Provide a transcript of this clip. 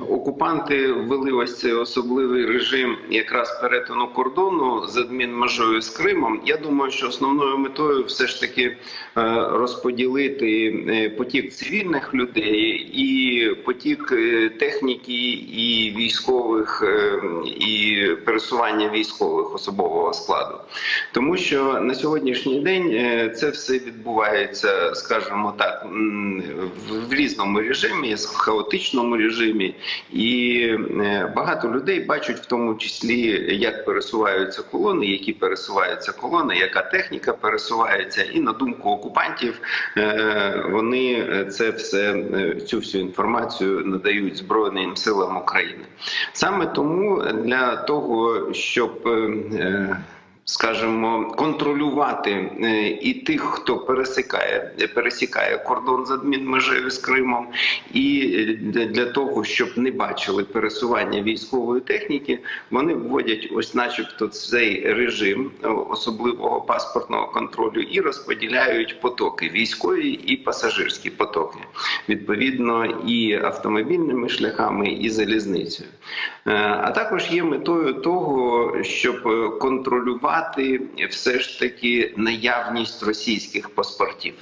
окупанти ввели ось цей особливий режим якраз перетину кордону з адмінмежою з Кримом. Я думаю, що основною метою все ж таки е, розподілити е, потік цивільних людей і потік е, техніки і військових і пересування військових особового складу, тому що на сьогоднішній день е, це все відбувається, скажімо так, в- різному режимі, в хаотичному режимі, і е, багато людей бачать в тому числі, як пересуваються колони, які пересуваються колони, яка техніка пересувається, і на думку окупантів е, вони це все цю всю інформацію надають Збройним силам України. Саме тому для того, щоб скажімо, контролювати е, і тих, хто пересікає, пересікає кордон з адмінмежею з Кримом, і е, для- того, щоб не бачили пересування військової техніки, вони вводять ось, начебто, цей режим е, особливого паспортного контролю і розподіляють потоки військові і пасажирські потоки, відповідно, і автомобільними шляхами, і залізницею. А також є метою того, щоб е, контролювати все ж таки наявність російських паспортів.